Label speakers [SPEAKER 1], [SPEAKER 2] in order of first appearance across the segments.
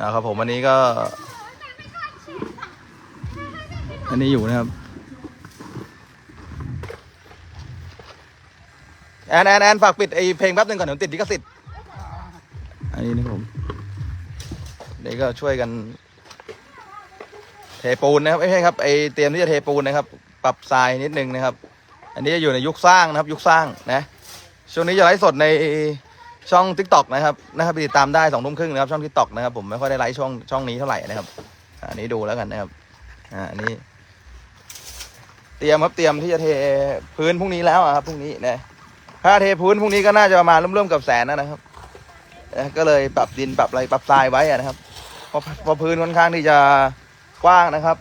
[SPEAKER 1] นะครับผมวันนี้ก็ อันนี้อยู่นะครับ แอนแอนแอนฝากปิดไอเพลงแป๊บหนึงก่อนเดี๋ยวติดลิขสิทธิ์อันนี้นะผมนี่ก็ช่วยกัน เทปูนนะครับไม่ใช่ครับไอเตรียมที่จะเทปูนนะครับ ปรับทรายนิดนึงนะครับ อันนี้จะอยู่ในยุคสร้างนะครับ ยุคสร้างนะ ช่วงนี้จะไลฟ์สดใน ช่อง t ิ k t o k นะครับนะครับไปติดตามได้สองทุ่มครึ่งนะครับช่อง t ิ k t o k นะครับผมไม่ค่อยได้ไลฟ์ช่องช่องนี้เท่าไหร่นะครับอ่าอันนี้ดูแล้วกันนะครับอ่าอันนี้ เตรียมครับเตรียมที่จะเทพื้นพรุ่งนี้แล้วอะครับพรุ่งนี้นะถ้าเทพื้นพรุ่งนี้ก็น่าจะประมาณร่วมๆกับแสนนะครับนะก็เลยปรับดินปรับอะไรปรับทรายไว้อะนะครับเพราะเพราะพื้นค่อนข้างที่จะกว้างนะครับ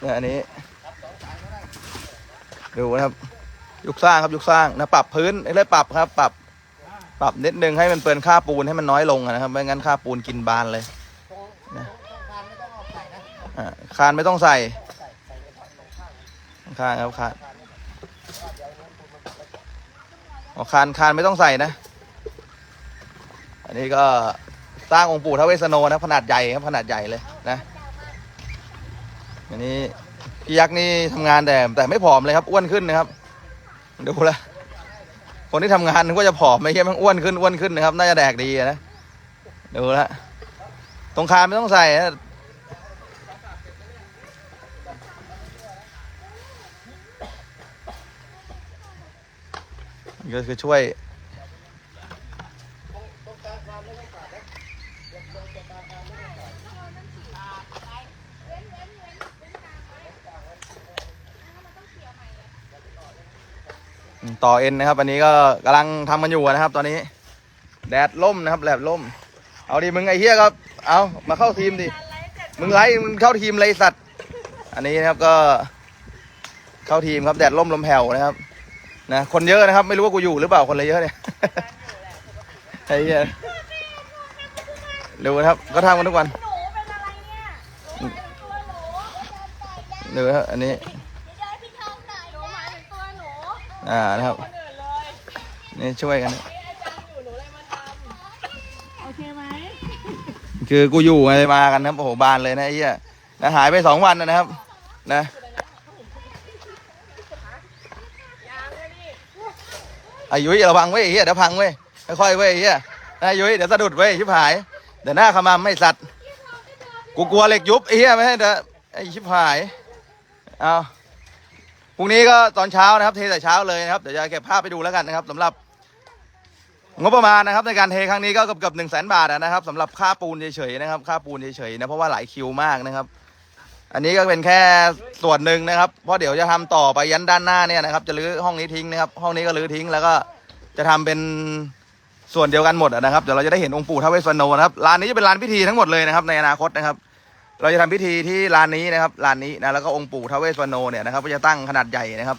[SPEAKER 1] เนี่ยอันนี้ ดูนะครับ ยุคสร้างครับยุคสร้างนะปรับพื้นเรื่อยปรับครับ ปรับ ปรับนิดนึงให้มันเปินค่าปูนให้มันน้อยลงนะครับไม่งั้นค่าปูนกินบานเลยนะอ่าคานไม่ต้องใส่คานครับคานอ๋อคานคานไม่ต้องใส่นะ อันนี้ก็สร้างองค์ปู่ท้าวเวสโนนะขนาดใหญ่ครับขนาดใหญ่เลยนะอันนี้พี่ยักษ์นี่ทำงานแต่แต่ไม่ผอมเลยครับอ้วนขึ้นนะครับดูแลว คนที่ทำงานนึกว่าจะผอมไม่ใช่มันอ้วนขึ้นอ้วนขึ้นนะครับ น่าจะแดกดีนะดูและตรงคาไม่ต้องใส่นะก็คือช่วย ต่อเอ็นนะครับ อันนี้ก็กำลังทำกันอยู่นะครับ ตอนนี้ แดดล่มนะครับแดดล่ม เอาดิมึงไอ้เหี้ยครับ เอามาเข้าทีมดิมึงไล่มึงเข้าทีมเลยสัตว์ อันนี้นะครับก็ เข้าทีมครับแดดล่มลมแผ่วนะครับนะคนเยอะนะครับ ไม่รู้ว่ากูอยู่หรือเปล่าคนเลยเยอะเนี่ยไอ้เหี้ยดูนะครับ ก็ทำกันทุกวัน
[SPEAKER 2] หนูเป็นอะไรเนี่ยหนูเป็นตัวหนู
[SPEAKER 1] ดูนะครับอันนี้
[SPEAKER 2] อ่านะ
[SPEAKER 1] ครับ
[SPEAKER 2] คนอื่นเลย
[SPEAKER 1] นี่ช่วยกันนะ
[SPEAKER 2] นี่อาจารย์อยู่หนูเลยมาทำโอเคไหม
[SPEAKER 1] คือกูอยู่ไงมากันนะครับโอ้โหบานเลยนะไอ้เหี้ยนะหายไปสองวันนะครับ นะ
[SPEAKER 2] ยางเลยนี่
[SPEAKER 1] อายุยระวังไว้ยไอ้เหี้ยเดี๋ยวพังเว้ยค่อยๆเว้ยไอ้เหี้ยนะอายุยเดี๋ยวสะดุดเว้ยชิบหายเดี๋ยวหน้าขมำไม่สัตว์กูกลัวเหล็กยุบไอ้เหี้ยไม่ให้เดี๋ยวไอ้ชิบหายเอา พรุ่งนี้ก็ตอนเช้านะครับ เทแต่เช้าเลยนะครับเดี๋ยวจะเก็บภาพไปดูแล้วกันนะครับสำหรับ งบประมาณนะครับ ในการเทครั้งนี้ก็เกือบเกือบหนึ่งแสนบาทนะครับสำหรับค่าปูนเฉยๆนะครับ ค่าปูนเฉยๆนะเพราะว่าหลายคิวมากนะครับ อันนี้ก็เป็นแค่ส่วนหนึ่งนะครับ เพราะเดี๋ยวจะทำต่อไปยันด้านหน้าเนี่ยนะครับ จะรื้อห้องนี้ทิ้งนะครับ ห้องนี้ก็รื้อทิ้งแล้วก็จะทำเป็นส่วนเดียวกันหมดนะครับเดี๋ยวเราจะได้เห็นองค์ปู่ท้าวเวสสวรรณนะครับร้านนี้จะเป็นร้านพิธีทั้งหมดเลยนะครับในอนาคตนะครับ เราจะทำพิธีที่ร้านนี้นะครับร้านนี้นะแล้วก็องค์ปู่ทาเวสวรรณเนี่ยนะครับก็จะตั้งขนาดใหญ่นะครับ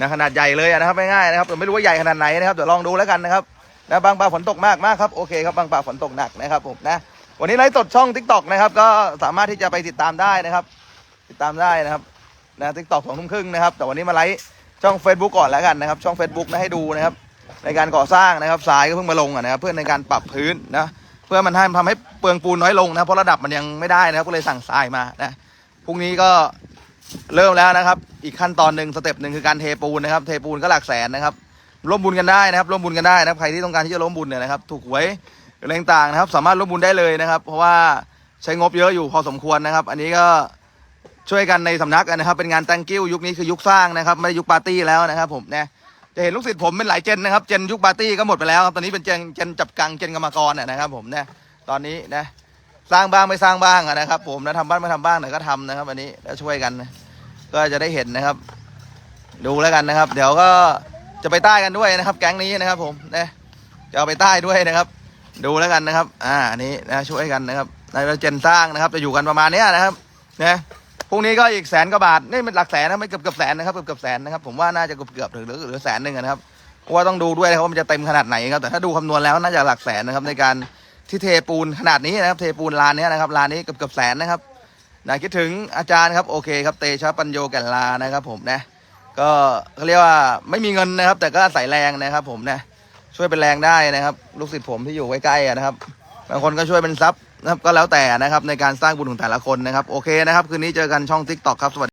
[SPEAKER 1] นะขนาดใหญ่เลยนะครับง่ายๆนะครับแต่ไม่รู้ว่าใหญ่ขนาดไหนนะครับเดี๋ยวลองดูแล้วกันนะครับนะบางปลาฝนตกมากมากครับโอเคครับบางปลาฝนตกหนักนะครับผมนะวันนี้ไลฟ์สดช่อง t ิ k t o k นะครับก็สามารถที่จะไปติดตามได้นะครับ ติดตามได้นะครับนะทิกตอกสองทุ่มครึ่งนะครับแต่วันนี้มาไลฟ์ช่อง Facebook ก่อนแล้วกันนะครับช่อง Facebook นะให้ดูนะครับในการก่อสร้างนะครับทรายก็เพิ่งมาลงอะนะครับเพื่อในการปรับพื้นนะ เพื่อมันให้ทำให้เปลืองปูนน้อยลงนะเพราะระดับมันยังไม่ได้นะครับก็เลยสั่งทรายมานะพรุ่งนี้ก็เริ่มแล้วนะครับ อีกขั้นตอนหนึ่งสเต็ปหนึ่งคือการเทปูนนะครับ เทปูนก็หลักแสนนะครับร่วมบุญกันได้นะครับร่วมบุญกันได้นะครับใครที่ต้องการที่จะร่วมบุญเนี่ยนะครับ ถูกหวยอะไรต่างๆนะครับ สามารถร่วมบุญได้เลยนะครับ เพราะว่าใช้งบเยอะอยู่พอสมควรนะครับ อันนี้ก็ช่วยกันในสำนักนะครับ เป็นงาน thank you ยุคนี้คือยุคสร้างนะครับ ไม่ได้ยุคปาร์ตี้แล้วนะครับ ผมเนี่ย จะเห็นลูกศิษย์ผมเป็นหลายเจนนะครับ เจนยุคปาร์ตี้ก็หมดไปแล้วครับ ตอนนี้เป็นเจนเจนจับกัง เจนกรรมกรเนี่ยนะครับ ผมเนี่ยตอนนี้นะ สร้างบ้างไม่สร้างบ้างนะครับ ผมนะทำบ้านไม่ทำบ้างแต่ก็ทำนะครับอันนี้แล้วช่วยกัน ก็จะได้เห็นนะครับ ดูแล้วกันนะครับ เดี๋ยวก็จะไปใต้กันด้วยนะครับ แก๊งนี้นะครับ ผมนะจะเอาไปใต้ด้วยนะครับ ดูแล้วกันนะครับ อ่าอันนี้นะช่วยกันนะครับในเจนสร้างนะครับ จะอยู่กันประมาณนี้นะครับนะ พรุ่งนี้ก็อีกแสนกว่าบาทนี่เป็นหลักแสนนะไม่เกือบเกือบแสนนะครับเกือบเกือบแสนนะครับผมว่าน่าจะเกือบเกือบหรือหรือหรือแสนหนึ่งนะครับเพราะว่าต้องดูด้วยนะครับว่ามันจะเต็มขนาดไหนครับแต่ถ้าดูคำนวณแล้วน่าจะหลักแสนนะครับในการที่เทปูนขนาดนี้นะครับ เทปูนลานนี้นะครับลานนี้เกือบเกือบแสนนะครับนะคิดถึงอาจารย์ครับโอเคครับเตชะปัญโยแก่นลานะครับ ผมนะ ก็เขาเรียกว่าไม่มีเงินนะครับ แต่ก็ใส่แรงนะครับ ผมนะ ช่วยเป็นแรงได้นะครับ ลูกศิษย์ผมที่อยู่ใกล้ๆนะครับ บางคนก็ช่วยเป็นซับนะครับก็แล้วแต่นะครับในการสร้างบุญของแต่ละคนนะครับโอเคนะครับคืนนี้เจอกันช่องทิกตอกครับสวัสดี